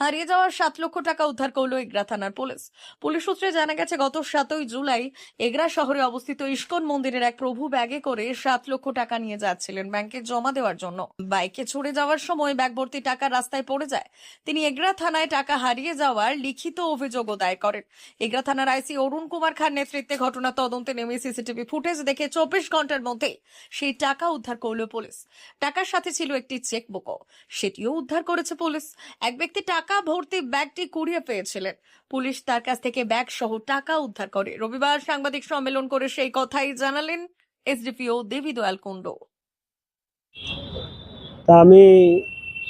হারিয়ে যাওয়া সাত লক্ষ টাকা উদ্ধার করল এগরা থানার পুলিশ। পুলিশ সূত্রে জানা গেছে, গত সাতই জুলাই এগরা শহরে অবস্থিত ইস্কন মন্দিরের এক প্রভু ব্যাগে করে সাত লক্ষ টাকা নিয়ে যাচ্ছিলেন ব্যাংকে জমা দেওয়ার জন্য। বাইকে ছড়ে যাওয়ার সময় ব্যাগ ভর্তি টাকা রাস্তায় পড়ে যায়। তিনি এগরা থানায় টাকা হারিয়ে যাওয়ার লিখিত অভিযোগও দায়ের করেন। এগরা থানার আইসি অরুণ কুমার খান নেতৃত্বে ঘটনা তদন্তে নেমে সিসিটিভি ফুটেজ দেখে চব্বিশ ঘণ্টার মধ্যে সেই টাকা উদ্ধার করল পুলিশ। টাকার সাথে ছিল একটি চেকবুকও, সেটিও উদ্ধার করেছে পুলিশ। এক ব্যক্তি টাকা ভর্তি ব্যাগটি কুড়িয়ে পেয়েছিলেন। পুলিশ তার কাছ থেকে ব্যাগ সহ টাকা উদ্ধার করে। রবিবার সাংবাদিক সম্মেলন করে সেই কথাই জানালেন এসডিপিও দেবী দয়াল কুণ্ডু। তা আমি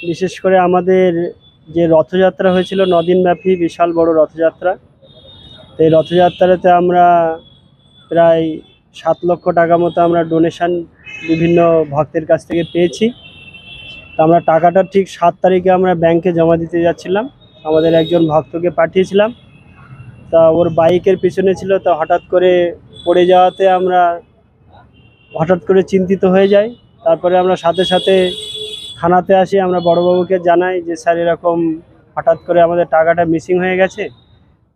বিশেষ করে আমাদের যে রথযাত্রা হয়েছিল নদিনব্যাপী বিশাল বড় রথযাত্রা তো এই রথযাত্রাতে আমরা প্রায় সাত লক্ষ টাকা মতো আমরা ডোনেশন বিভিন্ন ভক্তের কাছ থেকে পেয়েছি। তা আমরা টাকাটা ঠিক সাত তারিখে আমরা ব্যাংকে জমা দিতে যাচ্ছিলাম। আমাদের একজন ভক্তকে পাঠিয়েছিলাম। তা ওর বাইকের পিছনে ছিল, তা হঠাৎ করে পড়ে যাওয়াতে আমরা হঠাৎ করে চিন্তিত হয়ে যাই। তারপরে আমরা সাথে সাথে থানাতে আসি, আমরা বড়বাবুকে জানাই যে, স্যার, এরকম হঠাৎ করে আমাদের টাকাটা মিসিং হয়ে গেছে।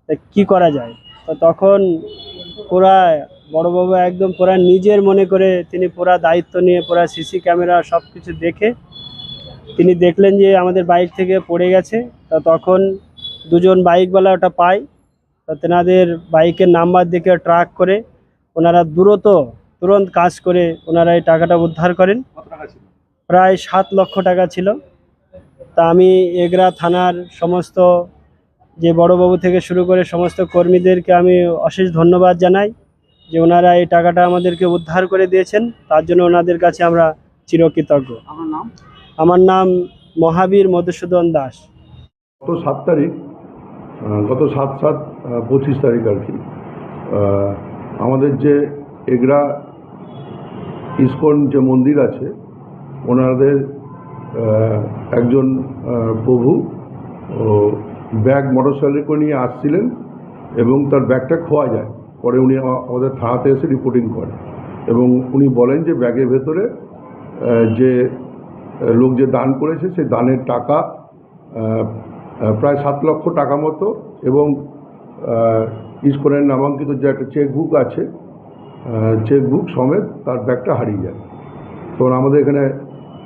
তা কী করা যায়? তো তখন পুরা বড়বাবু একদম পুরা নিজের মনে করে তিনি পুরা দায়িত্ব নিয়ে পুরা সিসি ক্যামেরা সব কিছু দেখে তিনি দেখলেন যে আমাদের বাইক থেকে পড়ে গেছে, তা তখন দুজন বাইকওয়ালা ওটা পায়। তা তেনাদের বাইকের নাম্বার দেখে ট্রাক করে ওনারা দ্রুত, তুরন্ত কাজ করে ওনারা এই টাকাটা উদ্ধার করেন। প্রায় সাত লক্ষ টাকা ছিল। তা আমি এগরা থানার সমস্ত যে বড়বাবু থেকে শুরু করে সমস্ত কর্মীদেরকে আমি অশেষ ধন্যবাদ জানাই যে ওনারা এই টাকাটা আমাদেরকে উদ্ধার করে দিয়েছেন। তার জন্য ওনাদের কাছে আমরা চিরকৃতজ্ঞ। আমার নাম? আমার নাম মহাবীর মধুসূদন দাস। গত সাত তারিখ গত সাত সাত পঁচিশ তারিখ আর কি আমাদের যে এগরা ইস্কন যে মন্দির আছে, ওনাদের একজন প্রভু ব্যাগ মোটরসাইকেল নিয়ে আসছিলেন এবং তার ব্যাগটা খোয়া যায়। পরে উনি আমাদের থানাতে এসে রিপোর্টিং করেন এবং উনি বলেন যে ব্যাগের ভেতরে যে লোক যে দান করেছে, সেই দানের টাকা প্রায় সাত লক্ষ টাকা মতো এবং ইস্কনের নামাঙ্কিত যে একটা চেকবুক আছে চেকবুক সমেত তার ব্যাগটা হারিয়ে যায়। তখন আমাদের এখানে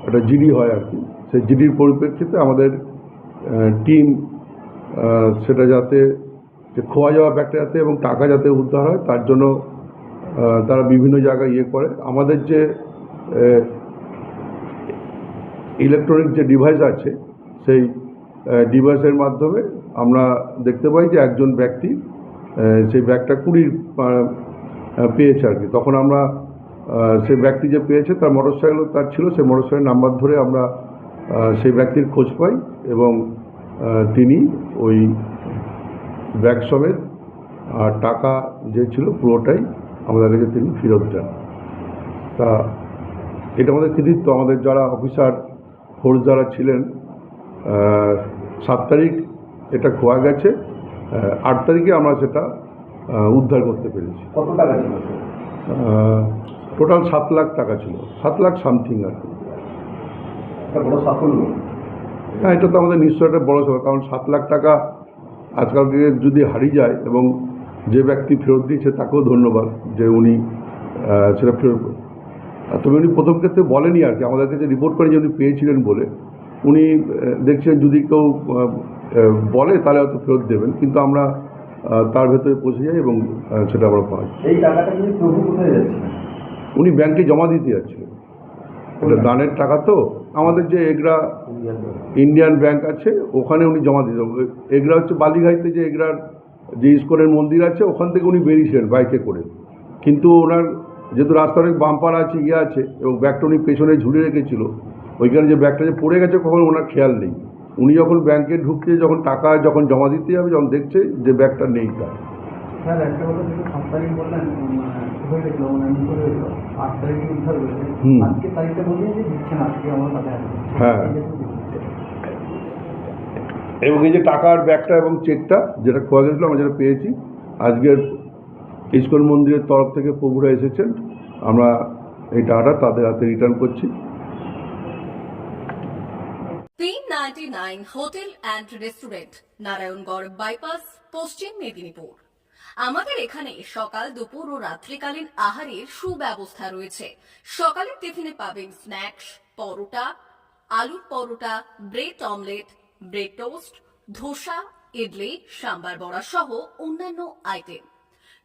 একটা জিডি হয় আর কি। সেই জিডির পরিপ্রেক্ষিতে আমাদের টিম সেটা যাতে, যে খোয়া যাওয়া ব্যাগটা যাতে এবং টাকা যাতে উদ্ধার হয়, তার জন্য তারা বিভিন্ন জায়গায় ইয়ে করে। আমাদের যে ইলেকট্রনিক যে ডিভাইস আছে, সেই ডিভাইসের মাধ্যমে আমরা দেখতে পাই যে একজন ব্যক্তি সেই ব্যাগটা কুড়ির পেয়েছে আর কি। তখন আমরা সেই ব্যক্তি যে পেয়েছে তার মোটরসাইকেল তার ছিল, সেই মোটরসাইকেল নাম্বার ধরে আমরা সেই ব্যক্তির খোঁজ পাই এবং তিনি ওই ব্যাগ সমেত, আর টাকা যে ছিল পুরোটাই আমাদের কাছে তিনি ফেরত দেন। তা, এটা আমাদের কৃতিত্ব। আমাদের যারা অফিসার ফোর্স যারা ছিলেন সাত তারিখ এটা খোয়া গেছে আট তারিখে আমরা সেটা উদ্ধার করতে পেরেছি। কত টাকা ছিল? টোটাল সাত লাখ টাকা ছিল। সাত লাখ সামথিং আর কি। বড় সাফল্য। হ্যাঁ এটা তো আমাদের নিশ্চয় একটা বড় সময় কারণ সাত লাখ টাকা আজকালকে যদি হারিয়ে যায় এবং যে ব্যক্তি ফেরত দিয়েছে তাকেও ধন্যবাদ যে উনি সেটা ফেরত তবে উনি প্রথম ক্ষেত্রে বলেনি আর কি আমাদের কাছে রিপোর্ট করে যে উনি পেয়েছিলেন বলে। উনি দেখছেন যদি কেউ বলে তাহলে হয়তো ফেরত দেবেন কিন্তু আমরা তার ভেতরে পৌঁছে যাই এবং সেটা আমরা পাই। এই টাকাটা প্রভু কোথায় যাচ্ছে উনি ব্যাংকে জমা দিতে যাচ্ছিলেন এটা দানের টাকা তো। আমাদের যে এগরা ইন্ডিয়ান ব্যাংক আছে ওখানে উনি জমা দিতে এগরা হচ্ছে বালিঘাইতে যে এগরার যে ইস্কনের মন্দির আছে ওখান থেকে উনি বেরিয়েছিলেন বাইকে করে। কিন্তু ওনার যেহেতু রাস্তার অনেক বাম্পার আছে ইয়ে আছে এবং ব্যাগটা উনি পেছনে ঝুলে রেখেছিল ওইখানে যে ব্যাগটা যে পড়ে গেছে কখন ওনার খেয়াল নেই। উনি যখন ব্যাংকে ঢুকছে যখন টাকা যখন জমা দিতে যাবে যখন দেখছে যে ব্যাগটা নেই তার। হয়ে মানে হ্যাঁ। এই যে এবং এই যে টাকার ব্যাগটা এবং চেকটা যেটা খোয়া গেছিল আমরা যেটা পেয়েছি আজকের ইস্কন মন্দিরের তরফ থেকে প্রভুরা এসেছেন। আমরা এই টাকাটা তাদের হাতে রিটার্ন করছি। Hotel and restaurant, Narayangarh bypass, Paschim Medinipur. আমাদের এখানে সকাল, দুপুর ও রাত্রিকালীন আহারের সুব্যবস্থা রয়েছে। সকালের টিফিনে পাবেন স্ন্যাক্স, পরোটা, আলুর paratha, bread omelette, bread toast, dosa, idli, sambar vada সহ অন্যান্য আইটেম।